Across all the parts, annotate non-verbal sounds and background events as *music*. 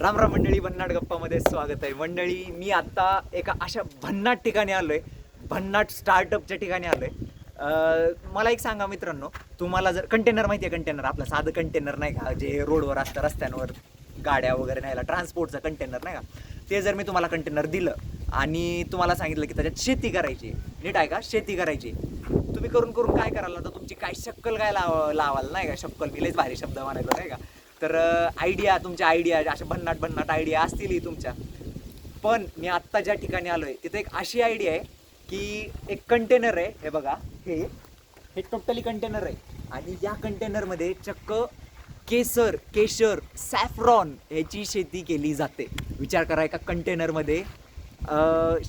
राम राम मंडळी भन्नाट गप्पामध्ये स्वागत आहे. मंडळी मी आत्ता एका अशा भन्नाट ठिकाणी आलो आहे भन्नाट स्टार्टअपच्या ठिकाणी आलो आहे मला एक सांगा मित्रांनो तुम्हाला जर कंटेनर माहिती आहे कंटेनर आपलं साधं कंटेनर नाही का? जे रोडवर असतं रस्त्यांवर गाड्या वगैरे न्यायला ट्रान्सपोर्टचं कंटेनर नाही का? ते जर मी तुम्हाला कंटेनर दिलं आणि तुम्हाला सांगितलं की त्याच्यात शेती करायची नीट आहे का शेती करायची तुम्ही करून करून काय कराल? आता तुमची काय शक्कल काय लाव लावाल नाही का? शक्कल मी भारी शब्द म्हणायचो नाही का? तर आयडिया तुमच्या आयडिया अशा भन्नाट भन्नाट आयडिया असतीलही तुमच्या. पण मी आत्ता ज्या ठिकाणी आलो आहे तिथे एक अशी आयडिया आहे की एक कंटेनर आहे हे बघा. हे हे टोटली कंटेनर आहे. आणि या कंटेनरमध्ये चक्क केसर केशर सॅफ्रॉन ह्याची शेती केली जाते. विचार करा एका कंटेनरमध्ये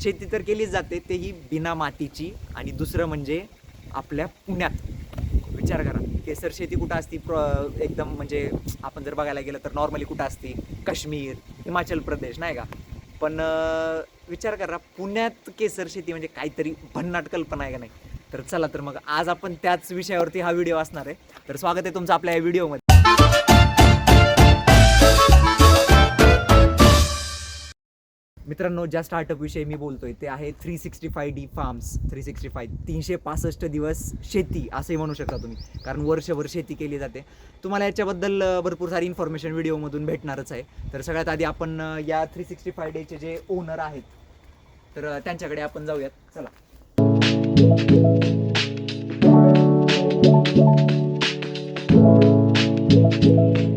शेती तर केलीच जाते तेही बिना मातीची. आणि दुसरं म्हणजे आपल्या पुण्यात. विचार करा. केसर शेती कुठं असती? प्र एकदम म्हणजे आपण जर बघायला गेलं तर नॉर्मली कुठं असती? काश्मीर हिमाचल प्रदेश नाही का? पण विचार करा पुण्यात केसर शेती म्हणजे काहीतरी भन्नाट कल्पना आहे का नाही? तर चला तर मग आज आपण त्याच विषयावरती हा व्हिडिओ असणार आहे. तर स्वागत आहे तुमचं आपल्या या व्हिडिओमध्ये. मित्रांनो ज्या स्टार्टअप विषयी मी बोलतोय ते आहे three sixty five D farms three sixty five तीनशे पासष्ट दिवस शेती असंही म्हणू शकता तुम्ही. कारण वर्षभर शेती केली जाते. तुम्हाला याच्याबद्दल भरपूर सारी इन्फॉर्मेशन व्हिडिओमधून भेटणारच आहे. तर सगळ्यात आधी आपण या थ्री सिक्स्टी फाय डेचे जे ओनर आहेत तर त्यांच्याकडे आपण जाऊयात. चला. तर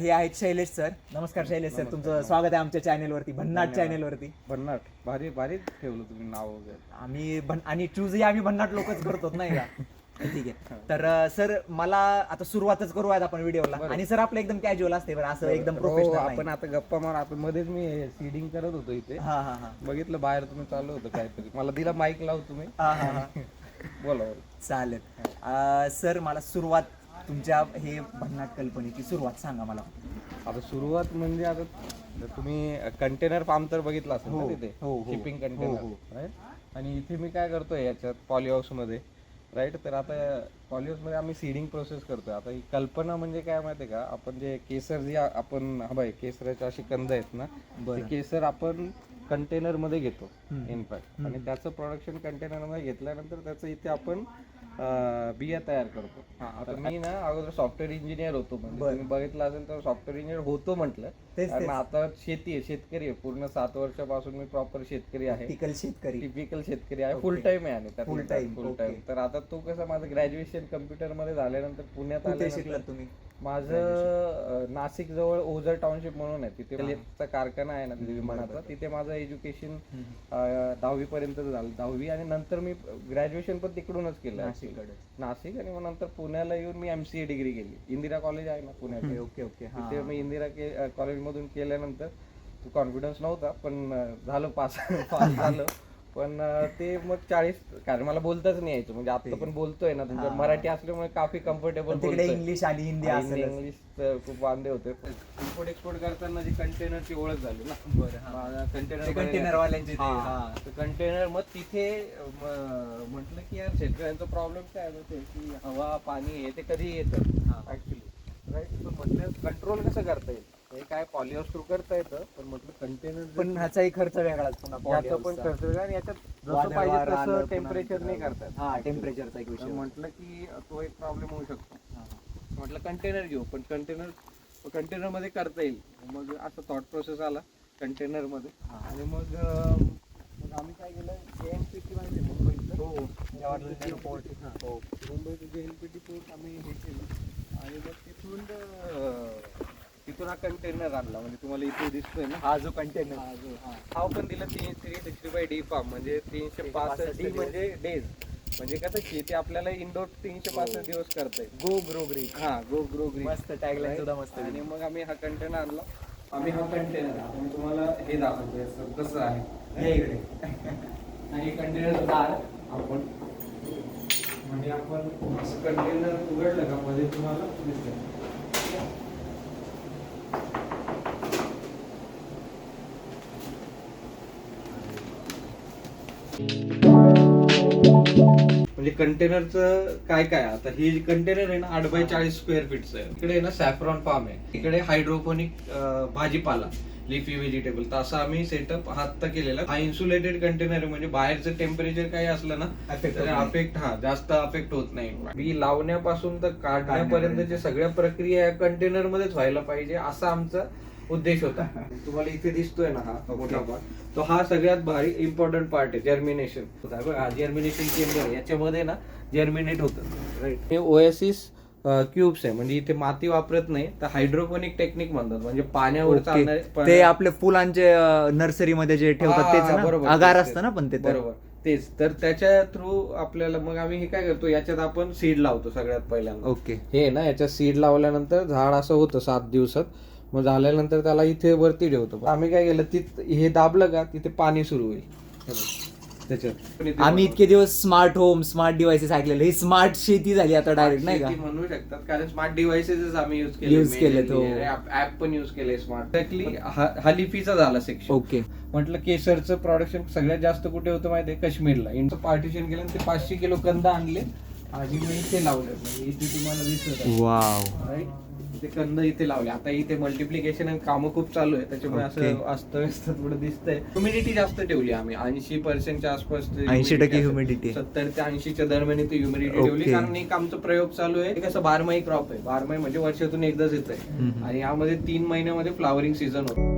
हे आहेत शैलेश सर. नमस्कार शैलेश सर तुमचं स्वागत आहे आमच्या चॅनेलवरती भन्नाट. चॅनेलवरती भन्नाट. भारी भारी ठेवलं तुम्ही नाव वगैरे. आम्ही भन आणि चूजही आम्ही भन्नाट लोकच करतो नाही का? *laughs* ठीक आहे. तर सर मला आता सुरुवातच करू आहेत आपण व्हिडिओला बरं. आणि सर आपलं एकदम कॅज्युअल असते बरं असं एकदम हो, प्रोफेशनल आपण आता गप्पा मार आता मध्येच मी सीडिंग करत होतो इथे. हा हा हा. बघितलं बाहेर तुम्ही चालू होतं काहीतरी. मला दिला माईक लाव तुम्ही. हा हा हा. *laughs* बोला बोला. चालेल. अं, सर मला सुरुवात तुमच्या हे भन्नाट कल्पनेची सुरुवात सांगा मला आता सुरुवात म्हणजे आता तुम्ही कंटेनर फार्म तर बघितला असेल हो, तिथे हो, हो. शिपिंग हो, कंटेनर हो. राईट आणि इथे मी काय करतोय याच्यात पॉलिहाऊसमध्ये राईट तर आता पॉलिहाऊसमध्ये आम्ही सीडिंग प्रोसेस करतोय आता ही कल्पना म्हणजे काय माहितीये का आपण जे केसर जे आ- आपण हा बाई केसराच्या अशी कंद आहेत ना ते बरं केसर आपण कंटेनरमध्ये घेतो हम्म. इनफॅक्ट. आणि त्याचं प्रोडक्शन कंटेनरमध्ये घेतल्यानंतर त्याचं इथे आपण बिया तयार करतो. आता मी ना अगोदर सॉफ्टवेअर इंजिनियर होतो म्हणजे. तुम्ही बघितलं असेल तर सॉफ्टवेअर इंजिनियर होतो म्हटलं. कारण तेच. आता शेती आहे शेतकरी आहे. पूर्ण सात वर्षापासून मी प्रॉपर शेतकरी आहे. टिकल शेतकरी. टिपिकल शेतकरी आहे. फुल टाइम आहे आणि Full time, फुल टाइम. तर आता तो कसं माझं ग्रॅज्युएशन कम्प्युटरमध्ये झाल्यानंतर पुण्यात आल्यानंतर शिकलात तुम्ही? माझं नाशिक जवळ ओझर टाउनशिप म्हणून आहे. तिथे लेपचा कारखाना आहे ना तिथे विमानाचा. तिथे माझं एज्युकेशन. दहावी पर्यंत झालं. दहावी आणि नंतर मी ग्रॅज्युएशन पण तिकडूनच केलं. नाशिककडे नाशिक आणि मग नंतर पुण्याला येऊन मी एमसीए डिग्री केली. इंदिरा कॉलेज आहे ना पुण्यात. Okay okay okay. तिथे मी इंदिरा के कॉलेजमधून केल्यानंतर कॉन्फिडन्स नव्हता पण झालं पास *laughs* पास झालं. पण ते मग चाळीस कारण मला बोलताच नाही यायचं. म्हणजे आता पण बोलतोय ना तुमच्या हा. मराठी असल्यामुळे काफी कम्फर्टेबल तिकडे इंग्लिश आणि हिंदी असेल इंग्लिश खूप वांदे होते. इम्पोर्ट एक्सपोर्ट करताना जी कंटेनरची ओळख झाली ना. बरं कंटेनर कंटेनर वाल्यांचे ते, हा. कंटेनर मग तिथे म्हटलं की यार शेतकऱ्यांचा प्रॉब्लेम काय माहितीये की हवा पाणी हे ते कधी येतं? हा. ऍक्च्युली राईट म्हटलं कंट्रोल कसं करता येईल? हे काय पॉलिहाऊस थ्रू करता येतं पण म्हटलं कंटेनर पण ह्याचाही खर्च वेगळाच पुन्हा याचा पण polyhouse चा. खर्च वेगळा आणि याच्यात जसं वादळ पाहिजे आलं, तसं पुन्हा टेम्परेचर नाही करतात हा टेम्परेचरचा एक विषय म्हटलं की तो एक प्रॉब्लेम होऊ शकतो हा. म्हटलं कंटेनर घेऊ पण कंटेनर कंटेनरमध्ये करता येईल मग असं थॉट प्रोसेस आला कंटेनरमध्ये हा. आणि मग अं, मग आम्ही काय केलं जे एन पी टी माहिती आहे मुंबईतलं हो जवाहरलाल पोर्ट हा. मुंबईचं जे एन पी टी पोर्ट आम्ही हे केलं आणि मग तिथून अं, तिथून हा कंटेनर आणला. म्हणजे तुम्हाला इथे दिसतोय ना हा जो कंटेनर हा जो हा. हा पण दिलं तीन three sixty five D farm म्हणजे तीनशे पासष्ट डी म्हणजे डेज म्हणजे कसं शेती आपल्याला इंडोर तीनशे पासष्ट दिवस करता येईल गो ग्रो ग्री हा गो ग्रो ग्रीन मस्त टॅगलाईन सुद्धा मस्त आहे. आणि मग आम्ही हा कंटेनर आणला. आम्ही हा कंटेनर आपण तुम्हाला हे दाखवतोय सर कसं आहे. हे इकडे. आणि कंटेनर दार आपण म्हणजे आपण असं कंटेनर उघडलं का? मध्ये तुम्हाला दिसतं म्हणजे कंटेनरचं काय काय? आता हे कंटेनर आहे ना आठ बाय चाळीस स्क्वेअर फीटचं आहे इकडे आहे ना सॅफ्रॉन फार्म आहे. इकडे हायड्रोपोनिक भाजीपाला लिफी व्हेजिटेबल तर असं आम्ही सेटअप हात केलेला. हा इन्सुलेटेड कंटेनर आहे म्हणजे बाहेरचं टेम्परेचर काही असलं ना तर. अफेक्ट हा जास्त अफेक्ट होत नाही. बी लावण्यापासून तर काढण्यापर्यंतच्या सगळ्या प्रक्रिया या कंटेनर मध्येच व्हायला पाहिजे असा आमचा उद्देश होता. तुम्हाला इथे दिसतोय ना हा मोठा पार्ट तो हा सगळ्यात भारी इम्पॉर्टंट पार्ट आहे जर्मिनेशन जर्मिनेशन चेंबर याच्यामध्ये ना जर्मिनेट होतं. राईट हे ओएसिस क्यूब्स आहे. म्हणजे इथे माती वापरत नाही तर हायड्रोपोनिक टेक्निक म्हणतात. म्हणजे पाण्यावर. चालणारे ते आपले फुलांचे नर्सरीमध्ये जे ठेवतात तेच बरोबर, अगार तेच, असतं ना पण ते. बरोबर. तेच. तर त्याच्या थ्रू आपल्याला मग आम्ही हे काय करतो याच्यात आपण सीड लावतो सगळ्यात पहिल्यांदा. ओके. हे ना याच्यात सीड लावल्यानंतर झाड असं होतं सात दिवसात. मग झाल्यानंतर त्याला इथे वरती ठेवतो. आम्ही काय केलं तिथ हे दाबलं का तिथे पाणी सुरू होईल. त्याच्यात. आम्ही इतके दिवस स्मार्ट होम स्मार्ट डिव्हाइसेस ऐकलेले. ही स्मार्ट शेती झाली आता डायरेक्ट नाही का? म्हणू शकतात कारण स्मार्ट डिव्हाइसेस आम्ही युज केले केलेत, हो. ऍप पण युज केले स्मार्ट एक्झॅक्टली हा लिफीचा झाला सेक्शन ओके म्हटलं केसरचं प्रोडक्शन सगळ्यात जास्त कुठे होतं माहितीये? काश्मीरला. इंचं पार्टिशन केलं ते पाचशे किलो कंद आणले. आणि मी इथे लावले म्हणजे इथे तुम्हाला दिसत. Wow Right? ते कंद इथे लावले. आता इथे मल्टिप्लिकेशन आणि कामं खूप चालू आहे त्याच्यामुळे असं. अस्तव्यस्त थोडं दिसतंय. ह्युमिडिटी जास्त ठेवली आम्ही. ऐंशी पर्सेंटच्या आसपास 80% humidity. सत्तर ते ऐंशीच्या दरम्यान इथे ह्युमिडिटी. ठेवली. कारण एक आमचा प्रयोग चालू आहे. हे कसं बारमाही क्रॉप आहे. बारमाही म्हणजे वर्षातून एकदाच येत आहे. आणि यामध्ये तीन महिन्यामध्ये फ्लावरिंग सीझन होतो.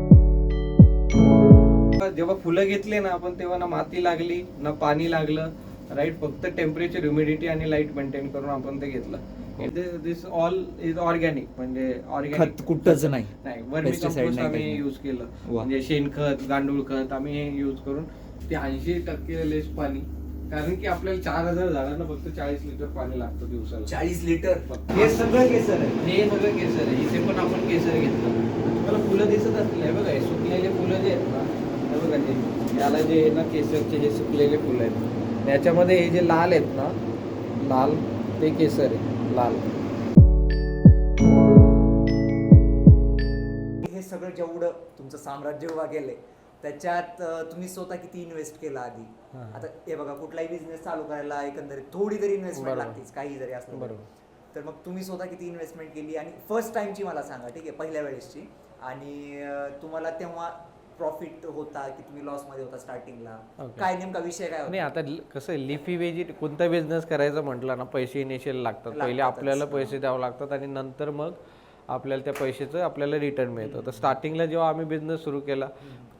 जेव्हा फुलं घेतले ना आपण तेव्हा ना माती लागली ना पाणी लागलं. राईट फक्त टेम्परेचर ह्युमिडिटी आणि लाइट मेंटेन करून आपण ते घेतलं. दिस ऑल इज ऑर्गॅनिक म्हणजे ऑर्गॅनिक खत कुठंच नाही. नाही. वर्मी Pesticide कंपोस्ट नाही आम्ही काही. युज केलं. वा. म्हणजे शेणखत गांडूळ खत आम्ही हे युज करून ते ऐंशी टक्के लेस पाणी. कारण की आपल्याला चार हजार झाडांना फक्त चाळीस लिटर पाणी लागतं दिवसाला. चाळीस लिटर? फक्त. हे सगळं केसर आहे. हे सगळं केसर आहे. इथे पण आपण केसर घेतलं. तुम्हाला फुलं दिसत असतील. हे बघा हे सुकलेले फुलं जे आहेत ना हे बघा हे याला जे आहे ना केसरचे हे सुकलेले फुलं आहेत. याच्यामध्ये हे जे लाल आहेत ना लाल ते केसर आहे. लाल हे सगळं जेवढं तुमचं साम्राज्य उभा केलंय त्याच्यात तुम्ही स्वतः किती इन्व्हेस्ट केला आधी. आता हे बघा कुठलाही बिझनेस चालू करायला एकंदरीत थोडी तरी इन्व्हेस्टमेंट. लागतेच काही जरी असलं तरी. बरोबर तर मग तुम्ही स्वतः किती इन्व्हेस्टमेंट केली आणि फर्स्ट टाइमची मला सांगा ठीक आहे पहिल्या वेळेसची आणि तुम्हाला तेव्हा प्रॉफिट होता की तुम्ही लॉसमध्ये होता स्टार्टिंगला Okay. काय नेमका विषय काय नाही आता ल- कसं लिफी वेजी कोणता बिझनेस करायचं म्हटलं ना पैसे इनिशियल लागतात. पहिले लागतातच, आपल्याला. पैसे द्यावं लागतात आणि नंतर मग आपल्याला त्या पैशाचं आपल्याला रिटर्न मिळतं. तर स्टार्टिंगला जेव्हा आम्ही बिझनेस सुरू केला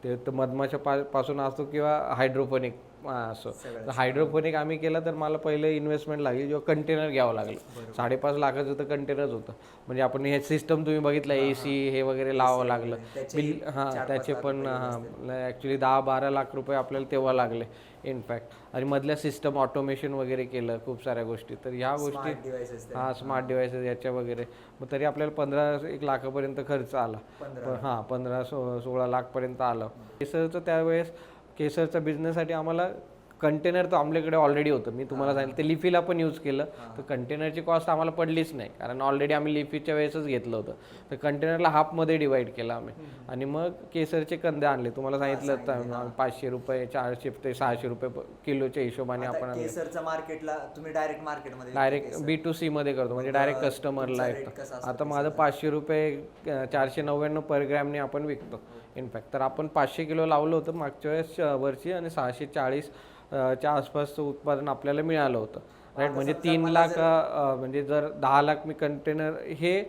ते तर मधमाशा पा पासून असतो किंवा हायड्रोपोनिक असो. हायड्रोपोनिक आम्ही केलं तर मला पहिले इन्व्हेस्टमेंट लागली जेव्हा कंटेनर घ्यावं लागलं. साडेपाच लाखाचं तर कंटेनरच होतं. म्हणजे आपण हे सिस्टम तुम्ही बघितलं ए सी हे वगैरे लावावं लागलं. बिल हां त्याचे पण हां ॲक्च्युली दहा बारा लाख रुपये आपल्याला तेव्हा लागले इनफॅक्ट आणि मधल्या सिस्टम ऑटोमेशन वगैरे केलं खूप साऱ्या गोष्टी. तर ह्या गोष्टी. हां स्मार्ट डिव्हायसेस याच्या वगैरे. मग तरी आपल्याला पंधरा एक लाखापर्यंत खर्च आला. हां पंधरा सो सोळा लाखपर्यंत आलं. केसरचं त्यावेळेस केसरच्या बिझनेससाठी आम्हाला कंटेनर तर आपल्याकडे ऑलरेडी होतं. मी तुम्हाला सांगितलं ते लिफीला पण यूज केलं. तर कंटेनरची कॉस्ट आम्हाला पडलीच नाही. कारण ऑलरेडी आम्ही लिफीच्या वेळेसच घेतलं होतं. तर कंटेनरला हाफमध्ये डिवाइड केलं आम्ही. आणि मग केसरचे कंदे आणले. तुम्हाला सांगितलं तर पाचशे रुपये चारशे ते सहाशे रुपये किलोच्या हिशोबाने आपण केसरच्या मार्केटला तुम्ही डायरेक्ट मार्केटमध्ये डायरेक्ट बी टू सी मध्ये करतो. म्हणजे डायरेक्ट कस्टमरला येतं. आता माझं पाचशे रुपये चारशे नव्याण्णव पर ग्रॅमने आपण विकतो. इनफॅक्ट तर आपण पाचशे किलो लावलं होतं मागच्या वेळेस वर्षी आणि सहाशे चाळीस च्या आसपासचं उत्पादन आपल्याला मिळालं होतं. राईट म्हणजे तीन लाख म्हणजे जर दहा लाख मी कंटेनर हे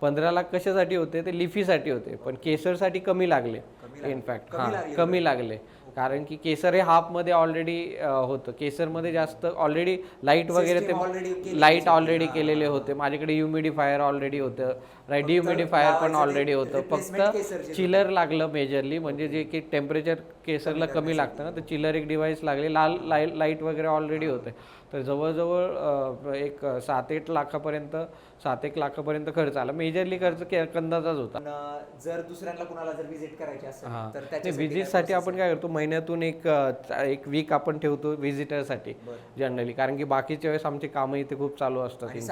पंधरा लाख कशासाठी होते? ते लिफीसाठी होते. पण केसरसाठी कमी लागले. इनफॅक्ट हां कमी लागले. कारण की केसर हे हाफमध्ये ऑलरेडी होतं. केसरमध्ये जास्त ऑलरेडी लाइट वगैरे ते लाइट. ऑलरेडी केलेले होते. माझ्याकडे ह्युमिडिफायर ऑलरेडी होतं. राईट ह्युमिडिफायर पण ऑलरेडी होतं. फक्त चिलर लागलं मेजरली म्हणजे जे की टेम्परेचर केसरला कमी लागतं ना तर चिलर एक डिव्हाइस लागले. लाल लाइट लाइट वगैरे ऑलरेडी होते. तर जवळजवळ एक सात एक लाखापर्यंत सात एक लाखापर्यंत खर्च आला. मेजरली खर्च कंदाचाच होता. जर दुसऱ्यांना कुणाला जर विजिट करायची असेल तर process आपण काय करतो? महिन्यातून एक एक वीक आपण ठेवतो व्हिजिटरसाठी जनरली कारण की बाकीच्या वेळेस आमची कामं इथे खूप चालू असतात. मध्ये-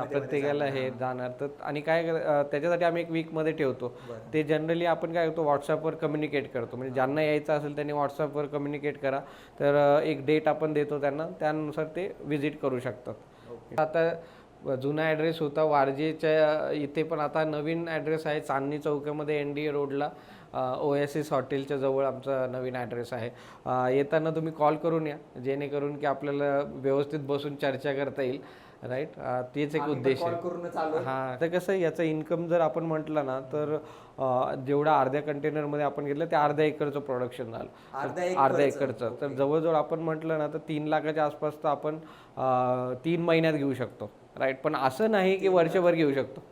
मध्ये प्रत्येकाला हे जाणार. तर आणि काय त्याच्यासाठी आम्ही एक वीकमध्ये ठेवतो. ते जनरली आपण काय करतो व्हॉट्सअपवर कम्युनिकेट करतो. म्हणजे ज्यांना यायचं असेल त्यांनी व्हॉट्सअपवर कम्युनिकेट करा. तर एक डेट आपण देतो त्यांना. त्यानुसार ते व्हिजिट करू शकतात. आता जुना ॲड्रेस होता वारजेच्या इथे पण आता नवीन ॲड्रेस आहे चांदणी चौकामध्ये एन डी ए रोडला ओएसिस हॉटेलच्या जवळ आमचा नवीन ॲड्रेस आहे. येताना तुम्ही कॉल करून या जेणेकरून की आपल्याला व्यवस्थित बसून चर्चा करता येईल राईट तेच एक उद्देश आहे. हा तर कसं आहे, याचं इन्कम जर आपण म्हटलं ना तर जेवढा अर्ध्या कंटेनरमध्ये आपण घेतलं ते अर्ध्या एकरचं प्रोडक्शन झालं. अर्ध्या एकरचं. तर जवळजवळ आपण म्हटलं ना तर तीन लाखाच्या आसपास तर आपण तीन महिन्यात घेऊ शकतो. राईट पण असं नाही की वर्षभर घेऊ शकतो.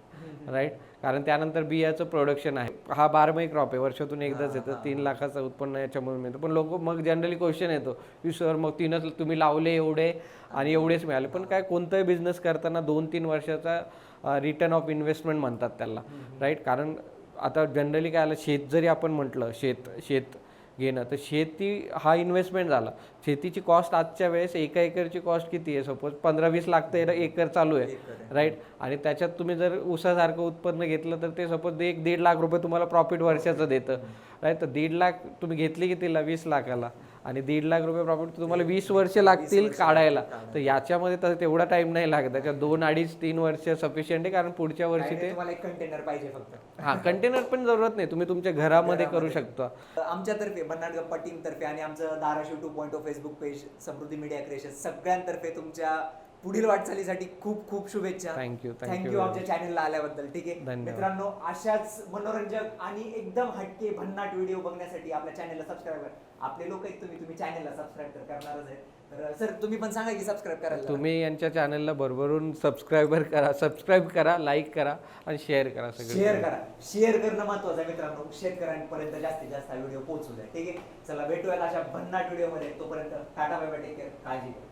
राईट कारण त्यानंतर बियाचं प्रोडक्शन आहे. हा बारमाही क्रॉप आहे. वर्षातून एकदाच येतं. तीन लाखाचं उत्पन्न याच्यामधून मिळतं. पण लोक मग जनरली क्वेश्चन येतो की सर मग तीनच तुम्ही लावले एवढे आणि एवढेच मिळाले. पण काय कोणताही बिझनेस करताना दोन तीन वर्षाचा रिटर्न ऑफ इन्व्हेस्टमेंट म्हणतात त्याला. राईट कारण आता जनरली काय आलं शेत जरी आपण म्हटलं शेत शेत घेणं तर शेती हा इन्व्हेस्टमेंट झाला. शेतीची कॉस्ट आजच्या वेळेस एका एकरची कॉस्ट किती आहे? सपोज पंधरा वीस लाख तर एकर चालू आहे राईट आणि त्याच्यात तुम्ही जर ऊसासारखं उत्पन्न घेतलं तर ते सपोज एक दीड लाख रुपये तुम्हाला प्रॉफिट वर्षाचं देतं राईट तर दीड लाख तुम्ही घेतली कितीला? वीस लाखाला. आणि दीड लाख रुपये प्रॉफिट तुम्हाला वीस वर्ष लागतील काढायला. तर याच्यामध्ये तर तेवढा टाइम नाही लागत. त्याच्यात दोन अडीच तीन वर्ष सफिशियंट आहे कारण पुढच्या वर्षी ते तुम्हाला एक कंटेनर पाहिजे फक्त. हा कंटेनर पण जरूरत नाही. तुम्ही तुमच्या घरामध्ये करू शकता. आमच्यातर्फे बन्नाट गप्पा टीम तर्फे आणि आमचं Dharashiv two point Facebook page Samruddhi media creation सगळ्यांतर्फे तुमच्या पुढील वाटचालीसाठी खूप खूप शुभेच्छा. You थँक्यू आमच्या चॅनलला आल्याबद्दल ठीक आहे. मित्रांनो अशाच मनोरंजक आणि एकदम हटके भन्नाट व्हिडिओ बघण्यासाठी आपल्या चॅनलला सबस्क्राईब करा. आपले लोक आहेत तुम्ही तुम्ही चॅनलला सबस्क्राईब तर करणारच आहे तर सर तुम्ही पण सांगा की सबस्क्राईब करायला तुम्ही यांच्या चॅनलला भरभरून सबस्क्रायबर करा सबस्क्राईब करा लाईक करा आणि शेअर करा सगळे शेअर करा. शेअर करणं महत्वाचं आहे मित्रांनो. शेतकऱ्यांपर्यंत जास्तीत जास्त हा व्हिडिओ पोहोचू द्या ठीक आहे? चला भेटूया अशा भन्नाट व्हिडिओमध्ये. तोपर्यंत tata bye bye take care काळजी घ्या.